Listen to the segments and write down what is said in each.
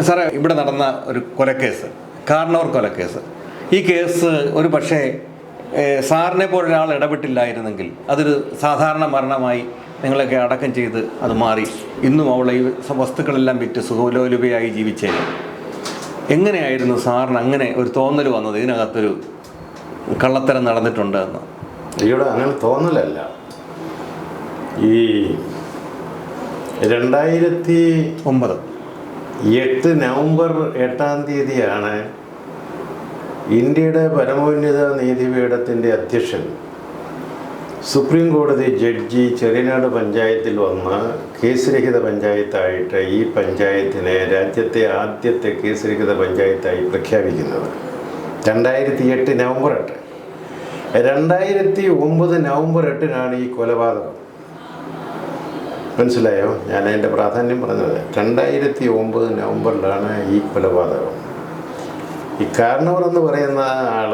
സാറേ ഇവിടെ നടന്ന ഒരു കൊലക്കേസ് കാർണവർ കൊലക്കേസ്. ഈ കേസ് ഒരു പക്ഷേ സാറിനെ പോലൊരാൾ ഇടപെട്ടില്ലായിരുന്നെങ്കിൽ അതൊരു സാധാരണ മരണമായി നിങ്ങളൊക്കെ അടക്കം ചെയ്ത് അത് മാറി. ഇന്നും അവളെ ഈ വസ്തുക്കളെല്ലാം വിറ്റ് സുഖലോലുപയായി ജീവിച്ചേ. എങ്ങനെയായിരുന്നു സാറിന് അങ്ങനെ ഒരു തോന്നൽ വന്നത്? ഇതിനകത്തൊരു കള്ളത്തരം നടന്നിട്ടുണ്ട് എന്ന്. ഇവിടെ അങ്ങനെ തോന്നലല്ല. ഈ രണ്ടായിരത്തി ഒമ്പത്. എട്ട് നവംബർ എട്ടാം തീയതിയാണ് ഇന്ത്യയുടെ പരമോന്നത നീതിപീഠത്തിന്റെ അധ്യക്ഷൻ. സുപ്രീം കോടതി ജഡ്ജി ചെറിയനാട് പഞ്ചായത്തിൽ വന്ന് കേസ് രഹിത പഞ്ചായത്തായിട്ട് ഈ പഞ്ചായത്തിനെ രാജ്യത്തെ ആദ്യത്തെ കേസ് രഹിത പഞ്ചായത്തായി പ്രഖ്യാപിക്കുന്നത്. രണ്ടായിരത്തി എട്ട് നവംബർ എട്ട്. രണ്ടായിരത്തി ഒമ്പത് നവംബർ എട്ടിനാണ് ഈ കൊലപാതകം. മനസ്സിലായോ? ഞാൻ അതിന്റെ പ്രാധാന്യം പറഞ്ഞത് രണ്ടായിരത്തി ഒമ്പത് നവംബറിലാണ് ഈ കൊലപാതകം. ഈ കാരണവർ എന്ന് പറയുന്ന ആൾ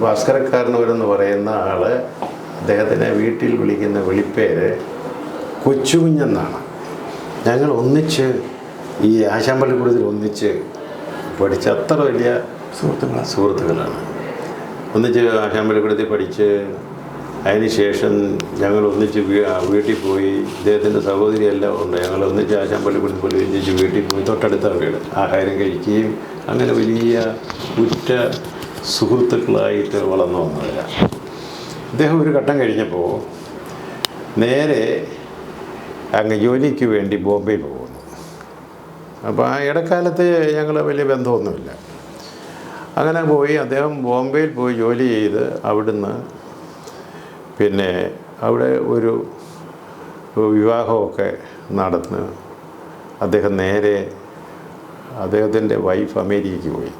ഭാസ്കര കാരണവർ എന്ന് പറയുന്ന ആൾ അദ്ദേഹത്തിനെ വീട്ടിൽ വിളിക്കുന്ന വിളിപ്പേര് കൊച്ചുകുഞ്ഞെന്നാണ്. ഞങ്ങൾ ഒന്നിച്ച് ഈ ആശാമ്പള്ളിക്കൂടത്തിൽ ഒന്നിച്ച് പഠിച്ച അത്ര വലിയ സുഹൃത്തുക്കളാണ്. സുഹൃത്തുക്കളാണ്. ഒന്നിച്ച് ആശാമ്പള്ളിക്കൂടത്തിൽ പഠിച്ച് അതിന് ശേഷം ഞങ്ങൾ ഒന്നിച്ച് വീട്ടിൽ പോയി. ഇദ്ദേഹത്തിന്റെ സഹോദരി എല്ലാം ഉണ്ട്. ഞങ്ങൾ ഒന്നിച്ച് ആശാമ്പള്ളിക്കൂടത്തിൽ പോയി ഒന്നിച്ച് വീട്ടിൽ പോയി. തൊട്ടടുത്ത വീട്. ആഹാരം കഴിക്കുകയും അങ്ങനെ വലിയ ഉറ്റ സുഹൃത്തുക്കളായിട്ട് വളർന്നു വന്നവരാണ് ഇദ്ദേഹം ഒരു ഘട്ടം കഴിഞ്ഞപ്പോൾ നേരെ അങ്ങ് ജോലിക്ക് വേണ്ടി ബോംബെ പോകുന്നു. അപ്പോൾ ആ ഇടക്കാലത്ത് ഞങ്ങൾ വലിയ ബന്ധമൊന്നുമില്ല. അങ്ങനെ പോയി അദ്ദേഹം ബോംബെയിൽ പോയി ജോലി ചെയ്ത് അവിടുന്ന് പിന്നെ അവിടെ ഒരു വിവാഹമൊക്കെ നടന്ന് അദ്ദേഹം നേരെ അദ്ദേഹത്തിന്റെ വൈഫ് അമേരിക്കയ്ക്ക് പോയി.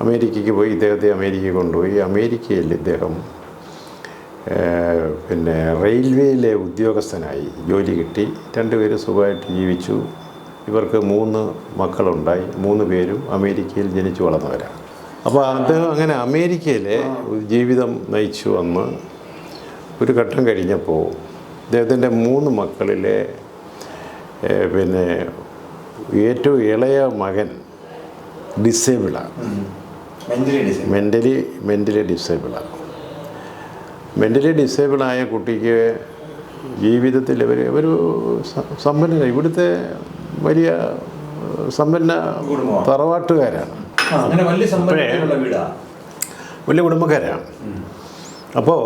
അമേരിക്കയ്ക്ക് പോയി ഇദ്ദേഹത്തെ അമേരിക്കയിൽ കൊണ്ടുപോയി. അമേരിക്കയിൽ ഇദ്ദേഹം പിന്നെ റെയിൽവേയിലെ ഉദ്യോഗസ്ഥനായി ജോലി കിട്ടി. രണ്ടുപേരും സുഖമായിട്ട് ജീവിച്ചു. ഇവർക്ക് മൂന്ന് മക്കളുണ്ടായി. മൂന്ന് പേരും അമേരിക്കയിൽ ജനിച്ചു വളർന്നവരാണ്. അപ്പോൾ അദ്ദേഹം അങ്ങനെ അമേരിക്കയിലെ ജീവിതം നയിച്ചു വന്ന് ഒരു ഘട്ടം കഴിഞ്ഞപ്പോൾ അദ്ദേഹത്തിന്റെ മൂന്ന് മക്കളിലെ പിന്നെ ഏറ്റവും ഇളയ മകൻ ഡിസേബിളാണ് മെന്റലി മെന്റലി ഡിസേബിളാണ് മെന്റലി ഡിസേബിളായ കുട്ടിക്ക് ജീവിതത്തിൽ അവർ ഒരു സമ്പന്ന ഇവിടുത്തെ വലിയ സമ്പന്ന തറവാട്ടുകാരാണ്. വലിയ കുടുംബക്കാരാണ്. അപ്പോൾ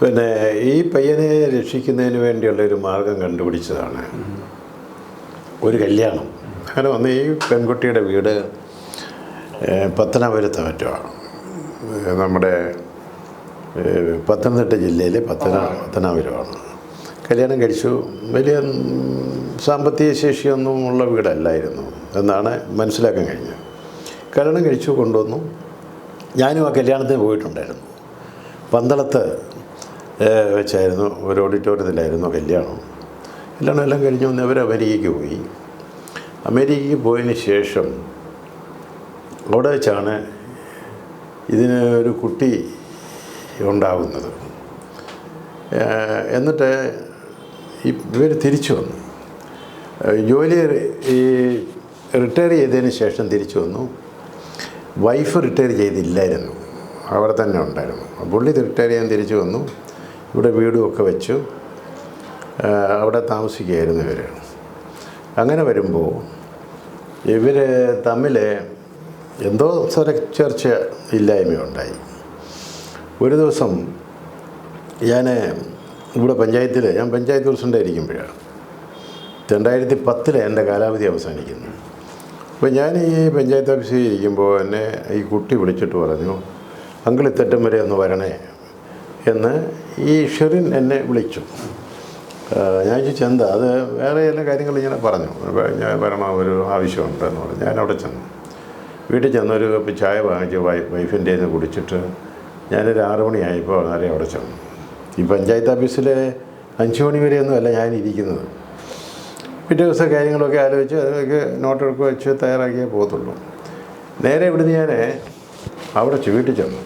പിന്നെ ഈ പയ്യനെ രക്ഷിക്കുന്നതിന് വേണ്ടിയുള്ള ഒരു മാർഗം കണ്ടുപിടിച്ചതാണ്. ഒരു കല്യാണം. അങ്ങനെ വന്ന് ഈ പെൺകുട്ടിയുടെ വീട് പത്തനാപുരത്ത് മറ്റുമാണ്. നമ്മുടെ പത്തനംതിട്ട ജില്ലയിലെ പത്തന പത്തനാപുരമാണ്. കല്യാണം കഴിച്ചു. വലിയ സാമ്പത്തിക ശേഷിയൊന്നും ഉള്ള വീടല്ലായിരുന്നു എന്നാണ് മനസ്സിലാക്കാൻ കഴിഞ്ഞത്. കല്യാണം കഴിച്ചു കൊണ്ടുവന്നു. ഞാനും ആ കല്യാണത്തിന് പോയിട്ടുണ്ടായിരുന്നു. പന്തളത്ത് വെച്ചായിരുന്നു. ഒരു ഓഡിറ്റോറിയത്തിലായിരുന്നു കല്യാണം. കല്യാണം എല്ലാം കഴിഞ്ഞു വന്ന് അവർ അമേരിക്കയ്ക്ക് പോയി. അമേരിക്കയ്ക്ക് പോയതിന് ശേഷം അവിടെ വെച്ചാണ് ഇതിന് ഒരു കുട്ടി ഉണ്ടാകുന്നത് എന്നിട്ട് ഇവർ തിരിച്ചു വന്നു. ജോലി ഈ റിട്ടയർ ചെയ്തതിന് ശേഷം തിരിച്ചു വന്നു. വൈഫ് റിട്ടയർ ചെയ്തില്ലായിരുന്നു. അവിടെ തന്നെ ഉണ്ടായിരുന്നു. പുള്ളി റിട്ടയർ ചെയ്യാൻ തിരിച്ചു വന്നു. ഇവിടെ വീടുമൊക്കെ വെച്ചു. അവിടെ താമസിക്കുകയായിരുന്നു ഇവർ അങ്ങനെ വരുമ്പോൾ ഇവർ തമ്മിൽ എന്തോ സ്വരച്ചേർച്ച ഇല്ലായ്മയുണ്ടായി. ഒരു ദിവസം ഞാൻ ഇവിടെ പഞ്ചായത്തിൽ ഞാൻ പഞ്ചായത്ത് പ്രസിഡന്റായിരിക്കുമ്പോഴാണ് രണ്ടായിരത്തി പത്തിൽ എന്റെ കാലാവധി അവസാനിക്കുന്നു. അപ്പോൾ ഞാൻ ഈ പഞ്ചായത്ത് ഓഫീസിൽ ഇരിക്കുമ്പോൾ എന്നെ ഈ കുട്ടി വിളിച്ചിട്ട് പറഞ്ഞു അങ്കിൾ ഇത്തറ്റം വരെ ഒന്ന് വരണേ. എന്ന് ഈ ഷെറിൻ എന്നെ വിളിച്ചു. ഞാൻ ചോദിച്ചു എന്താ? അത് വേറെ എല്ലാ കാര്യങ്ങളും ഇങ്ങനെ പറഞ്ഞു. ഞാൻ വരണം ഒരു ആവശ്യമുണ്ട് എന്ന് പറഞ്ഞു. ഞാൻ അവിടെ ചെന്നു. വീട്ടിൽ ചെന്ന് ഒരു കപ്പ് ചായ വാങ്ങിച്ച് വൈ വൈഫിന്റെ നിന്ന് കുടിച്ചിട്ട് ഞാനൊരു ആറ് മണിയായപ്പോൾ നേരെ അവിടെ ചെന്നു. ഈ പഞ്ചായത്ത് ഓഫീസിൽ അഞ്ച് മണി വരെയൊന്നും അല്ല ഞാൻ ഇരിക്കുന്നത്. പിറ്റേ ദിവസം കാര്യങ്ങളൊക്കെ ആലോചിച്ച് അതൊക്കെ നോട്ടെടുക്കുക വെച്ച് തയ്യാറാക്കിയേ പോകത്തുള്ളൂ. നേരെ ഇവിടുന്ന് ഞാൻ അവിടെ വീട്ടിൽ ചെന്നു.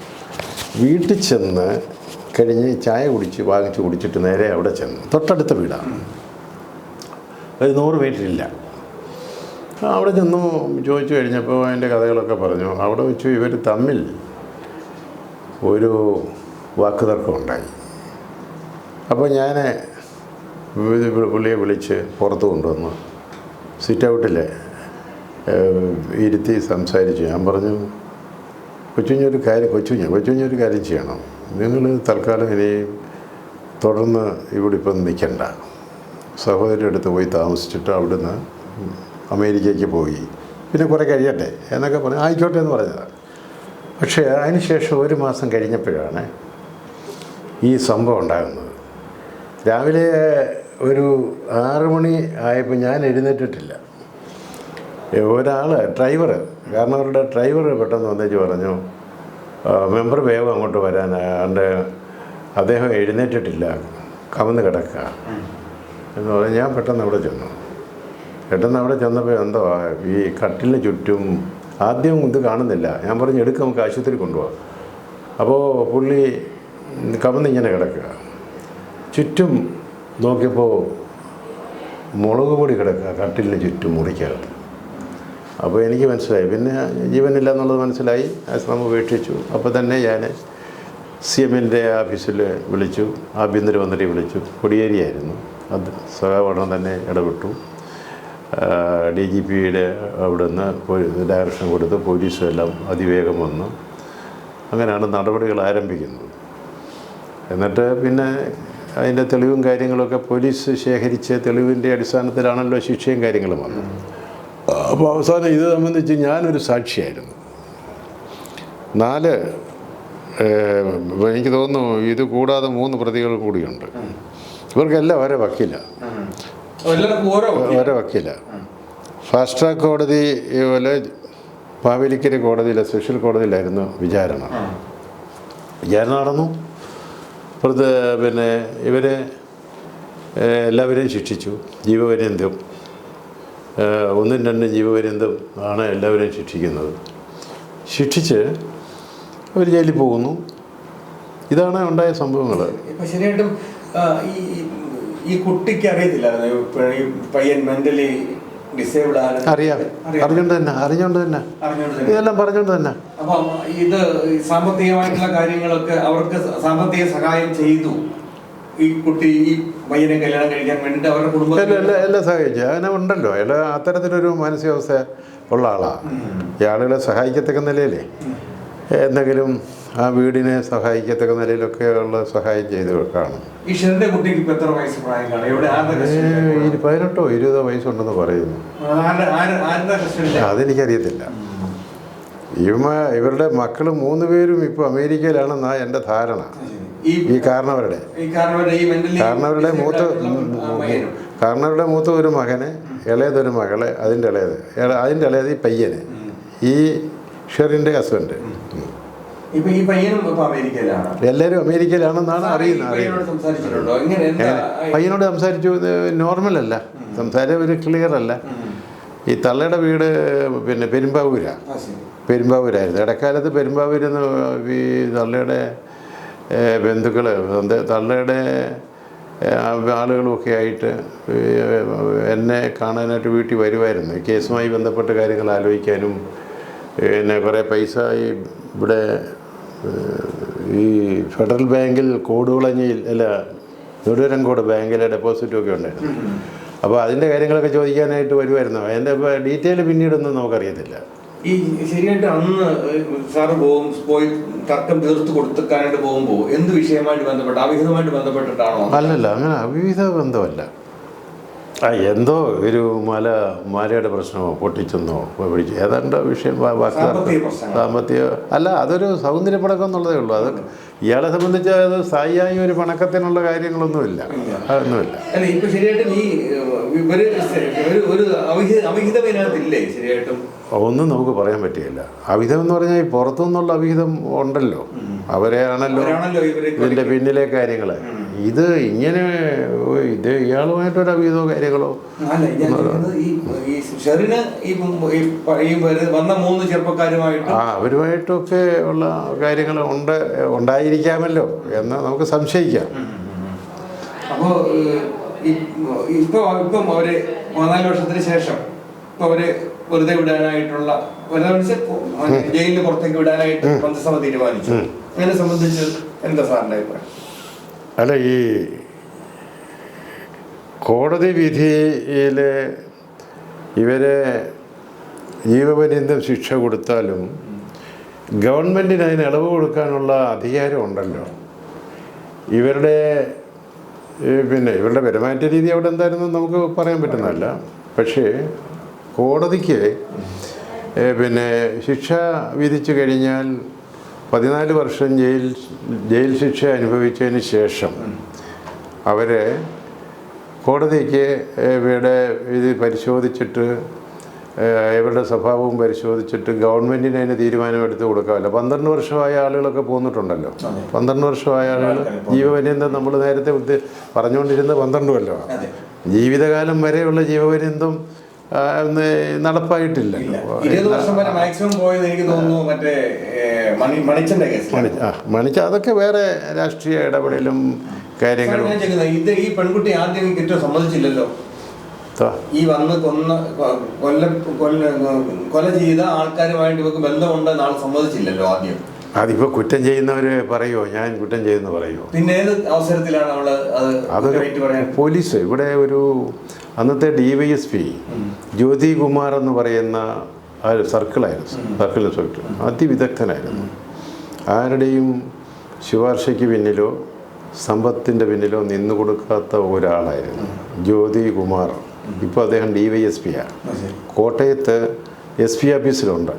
വീട്ടിൽ ചെന്ന് കഴിഞ്ഞ് ചായ കുടിച്ച് വാങ്ങിച്ച് കുടിച്ചിട്ട് നേരെ അവിടെ ചെന്നു. തൊട്ടടുത്ത വീടാണ്. ഒരു നൂറ് മീറ്ററില്ല അവിടെ ചെന്നു ചോദിച്ചു കഴിഞ്ഞപ്പോൾ അതിന്റെ കഥകളൊക്കെ പറഞ്ഞു. അവിടെ വെച്ചു ഇവർ തമ്മിൽ ഒരു വാക്കുതർക്കം ഉണ്ടായി. അപ്പോൾ ഞാൻ പുള്ളിയെ വിളിച്ച് പുറത്ത് കൊണ്ടുവന്നു. സിറ്റ് ഔട്ടിൽ ഇരുത്തി സംസാരിച്ചു. ഞാൻ പറഞ്ഞു കൊച്ചുഞ്ഞൊരു കാര്യം കൊച്ചുഞ്ഞ കൊച്ചുഞ്ഞൊരു കാര്യം ചെയ്യണം. നിങ്ങൾ തൽക്കാലം ഇനി തുടർന്ന് ഇവിടെ ഇപ്പം നിൽക്കണ്ട. സഹോദരി അടുത്ത് പോയി താമസിച്ചിട്ട് അവിടുന്ന് അമേരിക്കയ്ക്ക് പോയി. പിന്നെ കുറേ കഴിയട്ടെ എന്നൊക്കെ പറഞ്ഞു ആയിക്കോട്ടെ എന്ന് പറഞ്ഞതാണ് പക്ഷേ അതിന് ശേഷം ഒരു മാസം കഴിഞ്ഞപ്പോഴാണ് ഈ സംഭവം ഉണ്ടാകുന്നത്. രാവിലെ ഒരു ആറ് മണി ആയപ്പോൾ ഞാൻ എഴുന്നേറ്റിട്ടില്ല. ഒരാൾ ഡ്രൈവർ കാരണം അവരുടെ ഡ്രൈവർ പെട്ടെന്ന് വന്നേച്ച് പറഞ്ഞു "ആ, മെമ്പർ വേഗം അങ്ങോട്ട് അതിന്റെ അദ്ദേഹം എഴുന്നേറ്റിട്ടില്ല. കവന്ന് കിടക്കുക എന്ന് പറഞ്ഞ് ഞാൻ പെട്ടെന്ന് അവിടെ ചെന്നു. പെട്ടെന്ന് അവിടെ ചെന്നപ്പോൾ എന്തോ ഈ കട്ടിലിന് ചുറ്റും ആദ്യം ഇത് കാണുന്നില്ല. ഞാൻ പറഞ്ഞു എടുക്കുക നമുക്ക് ആശുപത്രി കൊണ്ടുപോകാം അപ്പോൾ പുള്ളി കവന്നിങ്ങനെ കിടക്കുക ചുറ്റും നോക്കിയപ്പോൾ മുളക് പൊടി കിടക്കുക കട്ടിലിന് ചുറ്റും മുറിക്കകത്ത്. അപ്പോൾ എനിക്ക് മനസ്സിലായി. പിന്നെ ജീവനില്ല എന്നുള്ളത് മനസ്സിലായി. ആ ശ്രമം ഉപേക്ഷിച്ചു. അപ്പോൾ തന്നെ ഞാൻ സി എമ്മിന്റെ ഓഫീസിൽ വിളിച്ചു ആഭ്യന്തരമന്ത്രി വിളിച്ചു. കൊടിയേരിയായിരുന്നു. അത് സഹപാഠനം തന്നെ ഇടപെട്ടു. ഡി ജി പിയുടെ അവിടെ നിന്ന് ഡയറക്ഷൻ കൊടുത്ത് പോലീസും എല്ലാം അതിവേഗം വന്നു. അങ്ങനെയാണ് നടപടികൾ ആരംഭിക്കുന്നത്. എന്നിട്ട് പിന്നെ അതിന്റെ തെളിവും കാര്യങ്ങളൊക്കെ പോലീസ് ശേഖരിച്ച തെളിവിന്റെ അടിസ്ഥാനത്തിലാണല്ലോ ശിക്ഷയും കാര്യങ്ങളും വന്നത്. അപ്പോൾ അവസാനം ഇത് സംബന്ധിച്ച് ഞാനൊരു സാക്ഷിയായിരുന്നു. നാല് എനിക്ക് തോന്നുന്നു ഇത് കൂടാതെ മൂന്ന് പ്രതികൾ കൂടിയുണ്ട്. ഇവർക്കെല്ലാം ഒരേ വക്കീല. എല്ലാവർക്കും ഓരോ ഒരേ വക്കീല. ഫാസ്റ്റ് ട്രാക്ക് കോടതി പോലെ മാവേലിക്കര കോടതിയിലെ സ്പെഷ്യൽ കോടതിയിലായിരുന്നു വിചാരണ. വിചാരണ നടന്നു. പ്രത് പിന്നെ ഇവരെ എല്ലാവരെയും ശിക്ഷിച്ചു. ജീവപര്യന്തം. ഒന്നും രണ്ടും ജീവപര്യന്തം ആണ് എല്ലാവരെയും ശിക്ഷിക്കുന്നത്. ശിക്ഷിച്ച് അവർ ജയിലിൽ പോകുന്നു. ഇതാണ് ഉണ്ടായ സംഭവങ്ങൾ ഇപ്പൊ ശരിയായിട്ടും ഈ കുട്ടിക്ക് അറിയത്തില്ലായിരുന്നു. പയ്യൻ മെന്റലി ഡിസേബിൾ അറിയാം. അറിഞ്ഞോണ്ട് തന്നെ അറിഞ്ഞോണ്ട് തന്നെ. ഇതെല്ലാം പറഞ്ഞോണ്ട് തന്നെ. അപ്പം ഇത് സാമ്പത്തികമായിട്ടുള്ള കാര്യങ്ങളൊക്കെ അവർക്ക് സാമ്പത്തിക സഹായം ചെയ്തു. ഈ കുട്ടി ഈ പയ്യനെ കല്യാണം കഴിക്കാൻ വേണ്ടിട്ട് അവരുടെ കുടുംബത്തിൽ എല്ലാം എല്ലാം സഹായിച്ചു. അങ്ങനെ ഉണ്ടല്ലോ. അയാൾ അത്തരത്തിലൊരു മാനസികാവസ്ഥ ഉള്ള ആളാണ് ഈ ആളുകളെ സഹായിക്കത്തക്ക നിലയിലേ. എന്തെങ്കിലും ആ വീടിനെ സഹായിക്കത്തക്ക നിലയിലൊക്കെ ഉള്ള സഹായം ചെയ്ത് കാണും ഈ ഷെറിന്റെ കുട്ടിക്ക് ഇപ്പൊ എത്ര വയസ്സ് പ്രായം കാണും പതിനെട്ടോ ഇരുപതോ വയസ്സുണ്ടെന്ന് പറയുന്നു? അതെനിക്കറിയത്തില്ല. ഇവ ഇവരുടെ മക്കൾ മൂന്ന് പേരും ഇപ്പോൾ അമേരിക്കയിലാണെന്നാണ് എന്റെ ധാരണ. ഈ കാരണവരുടെ. കാരണവരുടെ മൂത്ത കാരണവരുടെ മൂത്ത ഒരു മകന്. ഇളയതൊരു മകളെ അതിന്റെ ഇളയത്. ഇള- അതിന്റെ ഇളയത് ഈ പയ്യന്. ഈ ഷെറിന്റെ ഹസ്ബൻഡ് എല്ലാവരും അമേരിക്കയിലാണെന്നാണ് അറിയുന്നത് പയ്യനോട് സംസാരിച്ചു ഇത് നോർമൽ അല്ല. സംസാരം ഒരു ക്ലിയർ അല്ല. ഈ തള്ളയുടെ വീട് പിന്നെ പെരുമ്പാവൂരാണ് പെരുമ്പാവൂരായിരുന്നു. ഇടക്കാലത്ത് പെരുമ്പാവൂരെന്ന് ഈ തള്ളയുടെ ബന്ധുക്കൾ തള്ളയുടെ ആളുകളുമൊക്കെ ആയിട്ട് എന്നെ കാണാനായിട്ട് വീട്ടിൽ വരുമായിരുന്നു കേസുമായി ബന്ധപ്പെട്ട കാര്യങ്ങൾ ആലോചിക്കാനും പിന്നെ കുറേ പൈസ ഇവിടെ ഈ ഫെഡറൽ ബാങ്കിൽ കോടുകുളഞ്ഞിയിൽ അല്ല നെടുവരങ്കോട് ബാങ്കിലെ ഡെപ്പോസിറ്റുമൊക്കെ ഉണ്ടായിരുന്നു. അപ്പോൾ അതിന്റെ കാര്യങ്ങളൊക്കെ ചോദിക്കാനായിട്ട് വരുമായിരുന്നു അതിന്റെ ഡീറ്റെയിൽ പിന്നീടൊന്നും നമുക്കറിയത്തില്ല. ഈ ശരിയായിട്ട് അന്ന് സാറ് പോകും പോയി തർക്കം തീർത്ത് കൊടുത്തക്കാനായിട്ട് പോകുമ്പോ എന്ത് വിഷയമായിട്ട് ബന്ധപ്പെട്ട അവിഹിതമായിട്ട് ബന്ധപ്പെട്ടിട്ടാണോ? അല്ലല്ല അങ്ങനെ അവിഹിത ബന്ധമല്ല. ആ എന്തോ ഒരു മല മലയുടെ പ്രശ്നമോ പൊട്ടിച്ചെന്നോ പിടിച്ചു ഏതാണ്ട് വിഷയം സാമ്പത്തിക അല്ല അതൊരു സൗന്ദര്യപ്പടക്കം എന്നുള്ളതേ ഉള്ളൂ. അത് ഇയാളെ സംബന്ധിച്ച് അത് സ്ഥായിയായ ഒരു പണക്കത്തിനുള്ള കാര്യങ്ങളൊന്നുമില്ല. അതൊന്നുമില്ല. അല്ല ഇപ്പൊ ശരിയായിട്ട് ഈ ഏഹ്, ഇവർ ഒരു ഒരു അവിഹിത അവിഹിതം ഇതിനകത്തില്ലേ ശരിയായിട്ടും? ഒന്നും നമുക്ക് പറയാൻ പറ്റുകയില്ല അവിധം എന്ന് പറഞ്ഞാൽ ഈ പുറത്തുനിന്നുള്ള അവിഹിതം ഉണ്ടല്ലോ. അവരെയാണല്ലോ ഇതിന്റെ ഇതിന്റെ പിന്നിലെ കാര്യങ്ങൾ ഇത് ഇങ്ങനെ ഇത് ഇയാളുമായിട്ടൊരു അവിഹിതമോ കാര്യങ്ങളോ? വന്ന മൂന്ന് ചെറുപ്പക്കാരുമായിട്ട് ആ അവരുമായിട്ടൊക്കെ ഉള്ള കാര്യങ്ങൾ ഉണ്ട് ഉണ്ടായിരിക്കാമല്ലോ എന്ന് നമുക്ക് സംശയിക്കാം. അപ്പോ ഇപ്പൊ ഇപ്പം അവർ മൂന്നാൽ വർഷത്തിന് ശേഷം ഇപ്പൊ അവർ വെറുതെ വിടാനായിട്ടുള്ള വെറുതെ വിളിച്ച് ജയിലിന് പുറത്തേക്ക് വിടാനായിട്ട് മന്ത്രിസഭ തീരുമാനിച്ചു. അതിനെ സംബന്ധിച്ച് എന്താ സാറിന്റെ അഭിപ്രായം? അല്ല ഈ കോടതി വിധിയിൽ ഇവരെ ജീവപര്യന്തം ശിക്ഷ കൊടുത്താലും ഗവൺമെന്റിന് അതിന് ഇളവ് കൊടുക്കാനുള്ള അധികാരം ഉണ്ടല്ലോ. ഇവരുടെ പിന്നെ ഇവരുടെ പെരുമാറ്റ രീതി അവിടെ എന്തായിരുന്നു നമുക്ക് പറയാൻ പറ്റുന്നതല്ല. പക്ഷേ കോടതിക്ക് പിന്നെ ശിക്ഷ വിധിച്ചു കഴിഞ്ഞാൽ പതിനാല് വർഷം ജയിൽ ജയിൽ ശിക്ഷ അനുഭവിച്ചതിന് ശേഷം അവരെ കോടതിക്ക് ഇവരുടെ ഇത് പരിശോധിച്ചിട്ട് ഇവരുടെ സ്വഭാവവും പരിശോധിച്ചിട്ട് ഗവൺമെന്റിന് അതിന് തീരുമാനമെടുത്ത് കൊടുക്കാമല്ല. പന്ത്രണ്ട് വർഷമായ ആളുകളൊക്കെ പോന്നിട്ടുണ്ടല്ലോ. പന്ത്രണ്ട് വർഷമായ ആളുകൾ ജീവപര്യന്തം നമ്മൾ നേരത്തെ ഉദ്ദേ- പറഞ്ഞുകൊണ്ടിരുന്നത് പന്ത്രണ്ട് കൊല്ലമാണ്. ജീവിതകാലം വരെയുള്ള ജീവപര്യന്തം നടപ്പായിട്ടില്ലല്ലോ മണിച്ച അതൊക്കെ വേറെ രാഷ്ട്രീയ ഇടപെടലും കാര്യങ്ങളും. ഇത് ഈ പെൺകുട്ടി ആദ്യം കുറ്റം സമ്മതിച്ചില്ലല്ലോ? ഈ വന്ന് കൊന്ന കൊല്ല കൊല ചെയ്ത ആൾക്കാരുമായിട്ട് ഇവർക്ക് ബന്ധമുണ്ടെന്ന് ആൾ സമ്മതിച്ചില്ലല്ലോ ആദ്യം. അതിപ്പോ കുറ്റം ചെയ്യുന്നവര് പറയുമോ ഞാൻ കുറ്റം ചെയ്യുന്ന പറയുമോ പിന്നെ ഏത് അവസരത്തിലാണ് അവൾ അത് പോലീസ് ഇവിടെ ഒരു അന്നത്തെ D Y S P Jyothi Kumar എന്ന് പറയുന്ന ആ സർക്കിളായിരുന്നു. സർക്കിൾ. ഇൻസ്പെക്ടർ അതിവിദഗ്ധനായിരുന്നു. ആരുടെയും ശുപാർശയ്ക്ക് പിന്നിലോ സമ്പത്തിന്റെ പിന്നിലോ നിന്നു കൊടുക്കാത്ത ഒരാളായിരുന്നു ജ്യോതി കുമാർ. ഇപ്പോൾ അദ്ദേഹം ഡി വൈ എസ് പി ആണ് കോട്ടയത്ത് എസ് പി ഓഫീസിലുണ്ട്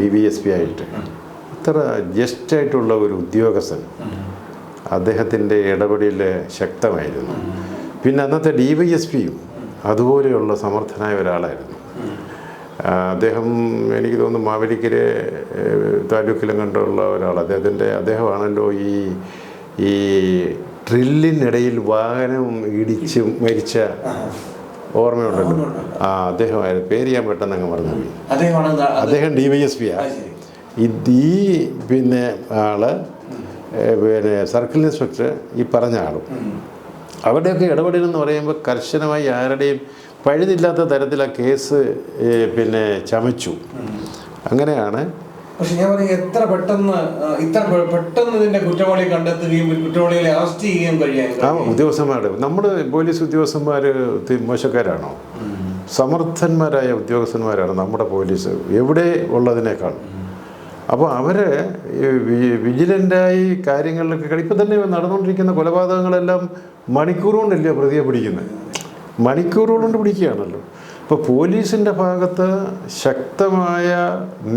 ഡി വി എസ് പി ആയിട്ട്. അത്ര ജസ്റ്റായിട്ടുള്ള ഒരു ഉദ്യോഗസ്ഥൻ. അദ്ദേഹത്തിന്റെ ഇടപെടൽ ശക്തമായിരുന്നു. പിന്നെ അന്നത്തെ ഡി വൈ എസ് പിയും അതുപോലെയുള്ള സമർത്ഥനായ ഒരാളായിരുന്നു. അദ്ദേഹം എനിക്ക് തോന്നുന്നു മാവേലിക്കരെ താലൂക്കിലും കണ്ടുള്ള ഒരാൾ. അദ്ദേഹത്തിന്റെ അദ്ദേഹമാണല്ലോ ഈ ഈ ഡ്രില്ലിനിടയിൽ വാഹനം ഇടിച്ച് മരിച്ച ഓർമ്മയുണ്ടല്ലോ ആ അദ്ദേഹമായിരുന്നു പേര് ഞാൻ പെട്ടെന്ന് അങ്ങ് പറഞ്ഞു അദ്ദേഹം ഡി വൈ എസ് പി ആ, ആണ് ഇത് ഈ പിന്നെ ആൾ പിന്നെ സർക്കിൾ ഇൻസ്പെക്ടർ ഈ പറഞ്ഞ ആളും. അവിടെയൊക്കെ അവരുടെയൊക്കെ ഇടപെടലെന്ന് പറയുമ്പോൾ കർശനമായി ആരുടെയും പഴുതില്ലാത്ത തരത്തിൽ ആ കേസ് പിന്നെ ചമച്ചു. അങ്ങനെയാണ് പക്ഷെ ഞാൻ പറയും എത്ര പെട്ടെന്ന് ഇത്ര പെട്ടെന്ന് ഇതിന്റെ കുറ്റവാളിയെ കണ്ടെത്തുകയും കുറ്റവാളികളെ അറസ്റ്റ് ചെയ്യുകയും കഴിയാൻ ആ ഉദ്യോഗസ്ഥന്മാരുടെ നമ്മുടെ പോലീസ് ഉദ്യോഗസ്ഥന്മാർ മോശക്കാരാണോ? സമർത്ഥന്മാരായ ഉദ്യോഗസ്ഥന്മാരാണ് നമ്മുടെ പോലീസ് എവിടെ ഉള്ളതിനേക്കാൾ. അപ്പോൾ അവർ വിജിലന്റായി കാര്യങ്ങളിലൊക്കെ ഇപ്പം തന്നെ നടന്നുകൊണ്ടിരിക്കുന്ന കൊലപാതകങ്ങളെല്ലാം മണിക്കൂറുകൊണ്ടല്ലേ പ്രതിയെ പിടിക്കുന്നത് മണിക്കൂറുകൾ കൊണ്ട് പിടിക്കുകയാണല്ലോ. ഇപ്പോൾ പോലീസിന്റെ ഭാഗത്ത് ശക്തമായ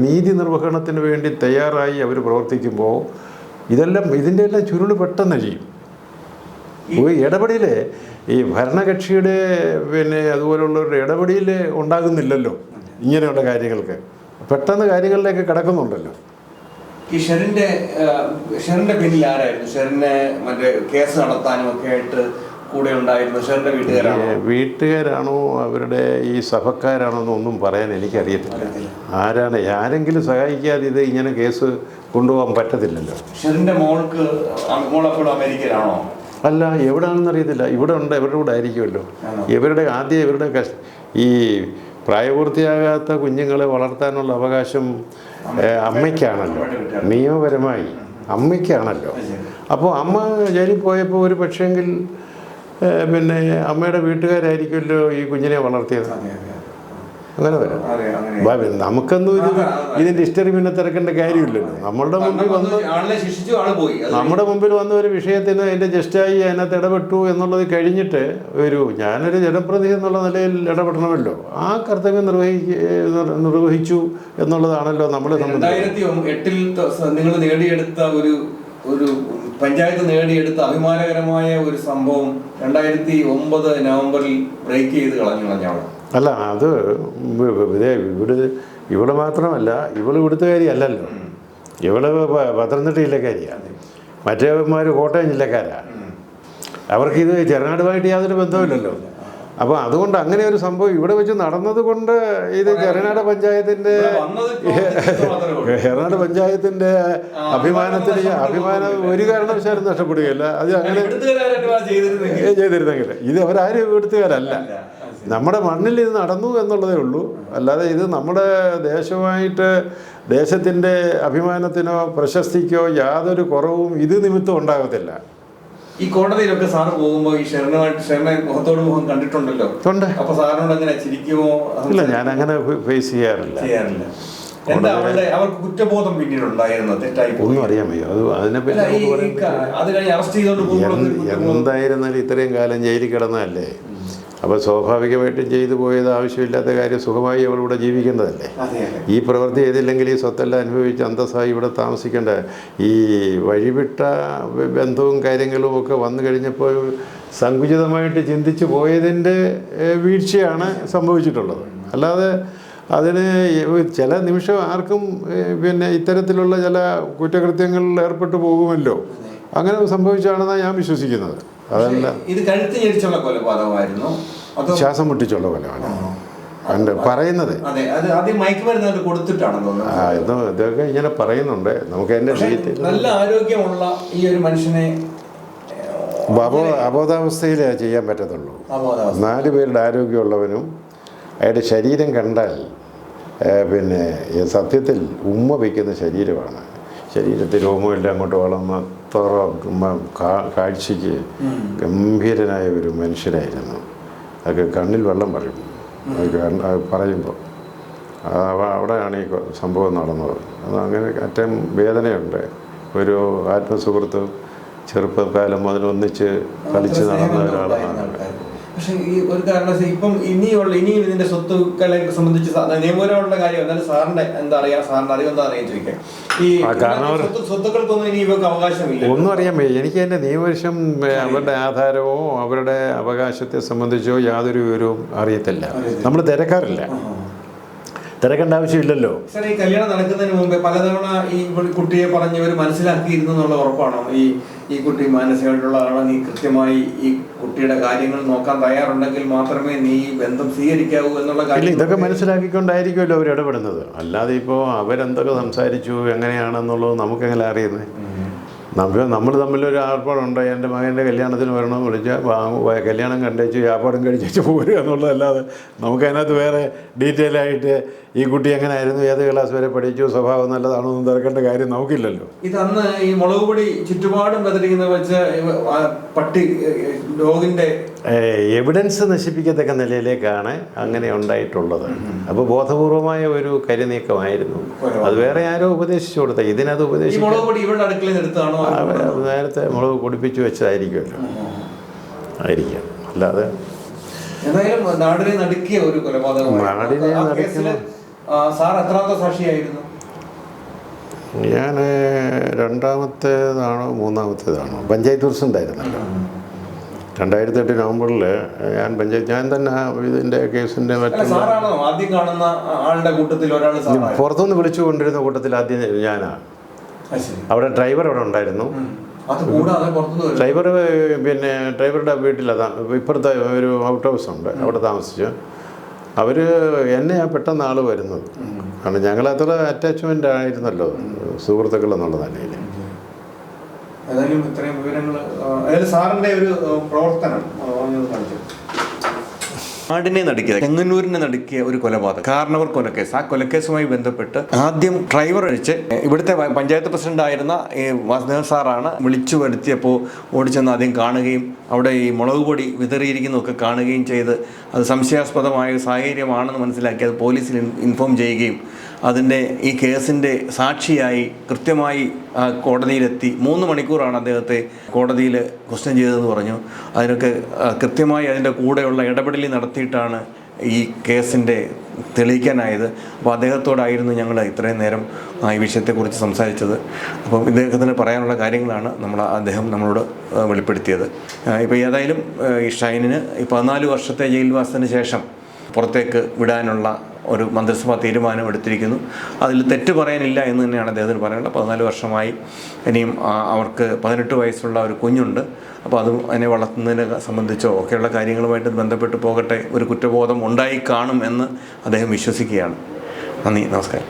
നീതി നിർവഹണത്തിന് വേണ്ടി തയ്യാറായി അവർ പ്രവർത്തിക്കുമ്പോൾ ഇതെല്ലാം ഇതിന്റെ എല്ലാം ചുരുൾ പെട്ടെന്ന് ചെയ്യും. ഈ ഇടപെടൽ ഈ ഭരണകക്ഷിയുടെ പിന്നെ അതുപോലുള്ളവരുടെ ഇടപെടൽ ഉണ്ടാകുന്നില്ലല്ലോ ഇങ്ങനെയുള്ള കാര്യങ്ങൾക്ക്. പെട്ടെന്ന് കാര്യങ്ങളിലേക്ക് കിടക്കുന്നുണ്ടല്ലോ. ഈ ഷെറിന്റെ ഷെറിന്റെ പിന്നിൽ ആരായിരുന്നു? ഷെറിനെ മറ്റേ കേസ് നടത്താനും ഒക്കെ ആയിട്ട് കൂടെ ഉണ്ടായിരുന്നു ഷെറിന്റെ വീട്ടുകാരാണോ? വീട്ടുകാരാണോ? അവരുടെ ഈ സഭക്കാരാണോ എന്നൊന്നും പറയാൻ എനിക്കറിയത്തില്ല. ആരാണ്? ആരെങ്കിലും സഹായിക്കാതെ ഇത് ഇങ്ങനെ കേസ് കൊണ്ടുപോകാൻ പറ്റത്തില്ലല്ലോ. ഷെറിന്റെ മോൾക്ക് മോളെപ്പോഴും അമേരിക്കയിലാണോ? അല്ല എവിടെയാണെന്ന് അറിയത്തില്ല. ഇവിടെ ഉണ്ട് ഇവരുടെ കൂടെ ആയിരിക്കുമല്ലോ. ഇവരുടെ ആദ്യം ഇവരുടെ ഈ പ്രായപൂർത്തിയാകാത്ത കുഞ്ഞുങ്ങളെ വളർത്താനുള്ള അവകാശം അമ്മയ്ക്കാണല്ലോ. നിയമപരമായി അമ്മയ്ക്കാണല്ലോ. അപ്പോൾ അമ്മ ജയിലിൽ പോയപ്പോൾ ഒരു പക്ഷേങ്കിൽ പിന്നെ അമ്മയുടെ വീട്ടുകാരായിരിക്കുമല്ലോ ഈ കുഞ്ഞിനെ വളർത്തിയത്? അങ്ങനെ വരാം. നമുക്കൊന്നും ഇത് ഇതിന്റെ ഹിസ്റ്ററി പിന്നെ തിരക്കേണ്ട കാര്യമില്ലല്ലോ. നമ്മളുടെ മുമ്പിൽ വന്ന് നമ്മുടെ മുമ്പിൽ വന്ന ഒരു വിഷയത്തിന് അതിന്റെ ജസ്റ്റായി അതിനകത്ത് ഇടപെട്ടു എന്നുള്ളത് കഴിഞ്ഞിട്ട് ഒരു ഞാനൊരു ജനപ്രതിനിധി എന്നുള്ള നിലയിൽ ഇടപെടണമല്ലോ. ആ കർത്തവ്യം നിർവഹിക്ക നിർവഹിച്ചു എന്നുള്ളതാണല്ലോ നമ്മളെ സംബന്ധിച്ച്. എട്ടിൽ നിങ്ങൾ നേടിയെടുത്ത ഒരു ഒരു പഞ്ചായത്ത് നേടിയെടുത്ത അഭിമാനകരമായ ഒരു സംഭവം രണ്ടായിരത്തി ഒമ്പത് നവംബറിൽ ബ്രേക്ക് ചെയ്ത് കളഞ്ഞു അല്ല അത് ഇവിടെ ഇവിടെ മാത്രമല്ല ഇവൾ ഇവിടുത്തുകാരിയല്ലല്ലോ ഇവൾ പ- പത്തനംതിട്ട ജില്ലക്കാരിയാണ് മറ്റേമാർ കോട്ടയം ജില്ലക്കാരാണ് അവർക്ക് ഇത് ചെറുനാടുമായിട്ട് യാതൊരു ബന്ധവുമില്ലല്ലോ. അപ്പോൾ അതുകൊണ്ട് അങ്ങനെ ഒരു സംഭവം ഇവിടെ വെച്ച് നടന്നത് കൊണ്ട് ഇത് പഞ്ചായത്തിന്റെ വന്നത് പ്രവർത്തിച്ചത് ചെറുനാട് പഞ്ചായത്തിന്റെ അഭിമാനത്തിന് അഭിമാനം ഒരു കാരണവശാലും നഷ്ടപ്പെടുകയില്ല. അത് അങ്ങനെ ചെയ്തിരുന്നെങ്കിൽ. ഇത് അവരാരും ഇവിടുത്തുകാരല്ല. നമ്മുടെ മണ്ണിൽ ഇത് നടന്നു എന്നുള്ളതേ ഉള്ളൂ. അല്ലാതെ ഇത് നമ്മുടെ ദേശമായിട്ട് ദേശത്തിന്റെ അഭിമാനത്തിനോ പ്രശസ്തിക്കോ യാതൊരു കുറവും ഇത് നിമിത്തം ഉണ്ടാകത്തില്ല. ഈ കോടതിയിലൊക്കെ സാറ് പോകുമ്പോ ഈ ഷെറിനുമായിട്ട് ഷെറിനെ മുഖത്തോട് മുഖം കണ്ടിട്ടുണ്ടല്ലോ. ഉണ്ട്. അപ്പൊ സാറിനോട് അങ്ങനെ ചിരിക്കുമോ? ഇല്ല ഞാൻ അങ്ങനെ ഫേസ് ചെയ്യാറില്ല. ചെയ്യാറില്ല. എന്താ അവരുടെ അവർക്ക് കുറ്റബോധം പിന്നീട് ഉണ്ടായിരുന്നു തെറ്റായി ഒന്നും അറിയാൻ വയ്യ. അത് അതിനെപ്പറ്റി അല്ല, ഈ- നമുക്ക് ഈ പറയാൻ ക- അത് കഴിഞ്ഞ് അറസ്റ്റ് ചെയ്തോണ്ട് എന്തായിരുന്നാലും ഇത്രയും കാലം ജയിലിൽ കിടന്നതല്ലേ? അപ്പോൾ സ്വാഭാവികമായിട്ടും ചെയ്തു പോയത് ആവശ്യമില്ലാത്ത കാര്യം സുഖമായി അവളിവിടെ ജീവിക്കേണ്ടതല്ലേ ഈ പ്രവൃത്തി ചെയ്തില്ലെങ്കിൽ ഈ സ്വത്തെല്ലാം അനുഭവിച്ച് അന്തസ്സായി ഇവിടെ താമസിക്കേണ്ട ഈ വഴിവിട്ട ബന്ധവും കാര്യങ്ങളും ഒക്കെ വന്നു കഴിഞ്ഞപ്പോൾ സങ്കുചിതമായിട്ട് ചിന്തിച്ചു പോയതിന്റെ വീഴ്ചയാണ് സംഭവിച്ചിട്ടുള്ളത്. അല്ലാതെ അതിന് ചില നിമിഷം ആർക്കും പിന്നെ ഇത്തരത്തിലുള്ള ചില കുറ്റകൃത്യങ്ങളിൽ ഏർപ്പെട്ടു പോകുമല്ലോ? അങ്ങനെ സംഭവിച്ചാണെന്നാണ് ഞാൻ വിശ്വസിക്കുന്നത്. അതല്ല. ഇത് കഴുത്ത് ഞെരിച്ചുള്ള കൊലപാതകമായിരുന്നു. അതോ ശ്വാസം മുട്ടിച്ചുള്ള കൊലമാണ് അല്ല പറയുന്നത്. ഇതൊക്കെ ഇങ്ങനെ പറയുന്നുണ്ട്. നമുക്ക് എന്റെ നല്ല ആരോഗ്യമുള്ള ഈ ഒരു മനുഷ്യനെ അബോ അബോധാവസ്ഥയിലേ ചെയ്യാൻ പറ്റത്തുള്ളൂ. നാല് പേരുടെ ആരോഗ്യമുള്ളവനും അയാളുടെ ശരീരം കണ്ടാൽ പിന്നെ സത്യത്തിൽ ഉമ്മ വയ്ക്കുന്ന ശരീരമാണ്. ശരീരത്തിൽ രോമമെല്ലാം അങ്ങോട്ട് വളർന്ന് അത്ര കാഴ്ചയ്ക്ക് ഗംഭീരനായ ഒരു മനുഷ്യനായിരുന്നു. അതൊക്കെ കണ്ണിൽ വെള്ളം പറയും. പറയുമ്പോൾ. അവിടെയാണ് ഈ സംഭവം നടന്നത്. അത് അങ്ങനെ അറ്റം വേദനയുണ്ട്. ഒരു ആത്മസുഹൃത്ത് ചെറുപ്പകാലം മുതൽ ഒന്നിച്ച് കളിച്ച് നടന്ന ഒരാളാണ്. പക്ഷെ ഈ ഒരു കാരണവശാലും ഇപ്പം ഇനിയുള്ള ഇനിയും ഇതിന്റെ സ്വത്തുക്കളെ സംബന്ധിച്ച് നിയമപരമായിട്ടുള്ള കാര്യം എന്നാലും സാറിന്റെ എന്താ അറിയാ സാറിന്റെ അറിവ് എന്താ അറിയാൻ ചോദിക്കാം. ഈ സ്വത്തുക്കൾക്കൊന്നും ഇനി ഇവർക്ക് അവകാശമില്ല ഒന്നും അറിയാൻ വയ്യ. എനിക്ക് എന്റെ നിയമവശം അവരുടെ ആധാരമോ അവരുടെ അവകാശത്തെ സംബന്ധിച്ചോ യാതൊരു വിവരവും അറിയത്തില്ല. നമ്മൾ തിരക്കാറില്ല. തിരക്കേണ്ട ആവശ്യമില്ലല്ലോ. സാർ ഈ കല്യാണം നടക്കുന്നതിന് മുമ്പേ പലതവണ ഈ കുട്ടിയെ പറഞ്ഞ് ഇവർ മനസ്സിലാക്കിയിരുന്നു എന്നുള്ള ഉറപ്പാണോ? ഈ ഈ കുട്ടി മാനസികമായിട്ടുള്ളതാണോ. നീ കൃത്യമായി ഈ കുട്ടിയുടെ കാര്യങ്ങൾ നോക്കാൻ തയ്യാറുണ്ടെങ്കിൽ മാത്രമേ നീ ഈ ബന്ധം സ്വീകരിക്കാവൂ എന്നുള്ള കാര്യം ഇതൊക്കെ മനസ്സിലാക്കിക്കൊണ്ടായിരിക്കുമല്ലോ അവർ ഇടപെടുന്നത്. അല്ലാതെ ഇപ്പോൾ അവരെന്തൊക്കെ സംസാരിച്ചു എങ്ങനെയാണെന്നുള്ളത് നമുക്കെങ്ങനെ അറിയുന്നത് നമ്മൾ നമ്മൾ തമ്മിലൊരു ആർപ്പാടുണ്ട്. എന്റെ മകന്റെ കല്യാണത്തിന് വരണമെന്ന് വിളിച്ചാൽ കല്യാണം കണ്ടേച്ച് വ്യാപാരം കഴിച്ചു പോരുക എന്നുള്ളതല്ലാതെ നമുക്കതിനകത്ത് വേറെ ഡീറ്റെയിൽ ആയിട്ട് ഈ കുട്ടി എങ്ങനെ ആയിരുന്നു ഏത് ക്ലാസ് വരെ പഠിച്ചു? സ്വഭാവം നല്ലതാണോ എന്ന് തിരക്കേണ്ട കാര്യം നമുക്കില്ലല്ലോ. ഇത് അന്ന് ഈ മുളക് പൊടി ചുറ്റുപാടും വെച്ച് പട്ടി എവിഡൻസ് നശിപ്പിക്കത്തക്ക നിലയിലേക്കാണ് അങ്ങനെ ഉണ്ടായിട്ടുള്ളത്. അപ്പോൾ ബോധപൂർവമായ ഒരു കരുനീക്കമായിരുന്നു അത് വേറെ ആരോ ഉപദേശിച്ചു കൊടുത്ത ഇതിനത് ഉപദേശിച്ചു നേരത്തെ മുളക് കുടിപ്പിച്ചു വെച്ചതായിരിക്കുമല്ലോ. ആയിരിക്കാം. അല്ലാതെ എന്തായാലും നാടിനെ നടുക്കിയ ഒരു കൊലപാതകമാണ് സാർ എത്രാമത്തെ സാക്ഷിയായിരുന്നു? ഞാൻ രണ്ടാമത്തേതാണോ മൂന്നാമത്തേതാണോ? പഞ്ചായത്ത് ആയിരുന്നല്ലോ രണ്ടായിരത്തി എട്ട് നവംബറിൽ ഞാൻ പഞ്ചായത്ത് ഞാൻ തന്നെ ഇതിന്റെ കേസിന്റെ മറ്റുള്ള ആദ്യം കാണുന്ന ആളുടെ കൂട്ടത്തിൽ ഒരാൾ പുറത്തുനിന്ന് വിളിച്ചു കൊണ്ടിരുന്ന കൂട്ടത്തിൽ ആദ്യം ഞാനാണ് അവിടെ ഡ്രൈവർ അവിടെ ഉണ്ടായിരുന്നു. ഡ്രൈവർ പിന്നെ ഡ്രൈവറുടെ വീട്ടിലാണ് ഇപ്പുറത്തെ ഒരു ഔട്ട് ഹൗസ് ഉണ്ട് അവിടെ താമസിച്ചു. അവർ എന്നെയാണ് പെട്ടെന്ന് ആൾ വരുന്നത്. കാരണം ഞങ്ങൾ അത്ര അറ്റാച്ച്മെന്റ് ആയിരുന്നല്ലോ സുഹൃത്തുക്കൾ എന്നുള്ള നിലയിൽ ഏതായാലും ഇത്രയും വിവരങ്ങൾ അതായത് സാറിന്റെ ഒരു പ്രവർത്തനം കാണിച്ചു. നാടിനെ നടുക്കിയത് ചെങ്ങന്നൂരിനെ നടുക്കിയ ഒരു കൊലപാതകം. കാരണവർ കൊലക്കേസ് ആ കൊലക്കേസുമായി ബന്ധപ്പെട്ട് ആദ്യം ഡ്രൈവർ അഴിച്ച് ഇവിടുത്തെ പഞ്ചായത്ത് പ്രസിഡന്റ് ആയിരുന്ന ഈ വാസുദേവൻ സാറാണ് വിളിച്ചു വരുത്തിയപ്പോൾ ഓടിച്ചെന്ന് ആദ്യം കാണുകയും അവിടെ ഈ മുളക് പൊടി വിതറിയിരിക്കുന്നതൊക്കെ കാണുകയും ചെയ്ത് അത് സംശയാസ്പദമായ സാഹചര്യമാണെന്ന് മനസ്സിലാക്കി അത് പോലീസിൽ ഇൻഫോം ചെയ്യുകയും അതിന്റെ ഈ കേസിന്റെ സാക്ഷിയായി കൃത്യമായി കോടതിയിലെത്തി. മൂന്ന് മണിക്കൂറാണ് അദ്ദേഹത്തെ കോടതിയിൽ ക്വസ്റ്റ്യൻ ചെയ്തതെന്ന് പറഞ്ഞു. അതിനൊക്കെ കൃത്യമായി അതിന്റെ കൂടെയുള്ള ഇടപെടൽ നടത്തിയിട്ടാണ് ഈ കേസിന്റെ തെളിയിക്കാനായത്. അപ്പോൾ അദ്ദേഹത്തോടായിരുന്നു ഞങ്ങൾ ഇത്രയും നേരം ഈ വിഷയത്തെക്കുറിച്ച് സംസാരിച്ചത്. അപ്പം ഇദ്ദേഹത്തിന് പറയാനുള്ള കാര്യങ്ങളാണ് നമ്മൾ അദ്ദേഹം നമ്മളോട് വെളിപ്പെടുത്തിയത്. ഇപ്പോൾ ഏതായാലും ഈ ഷൈനിന് ഈ പതിനാല് വർഷത്തെ ജയിൽവാസത്തിന് ശേഷം പുറത്തേക്ക് വിടാനുള്ള ഒരു മന്ത്രിസഭാ തീരുമാനം എടുത്തിരിക്കുന്നു. അതിൽ തെറ്റ് പറയാനില്ല എന്ന് തന്നെയാണ് അദ്ദേഹത്തിന് പറയാനുള്ളത്. പതിനാല് വർഷമായി ഇനിയും അവർക്ക് പതിനെട്ട് വയസ്സുള്ള ഒരു കുഞ്ഞുണ്ട്. അപ്പോൾ അത് അതിനെ വളർത്തുന്നതിനെ സംബന്ധിച്ചോ ഒക്കെയുള്ള കാര്യങ്ങളുമായിട്ട് ബന്ധപ്പെട്ട് പോകട്ടെ. ഒരു കുറ്റബോധം ഉണ്ടായി കാണും എന്ന് അദ്ദേഹം വിശ്വസിക്കുകയാണ്. നന്ദി നമസ്കാരം.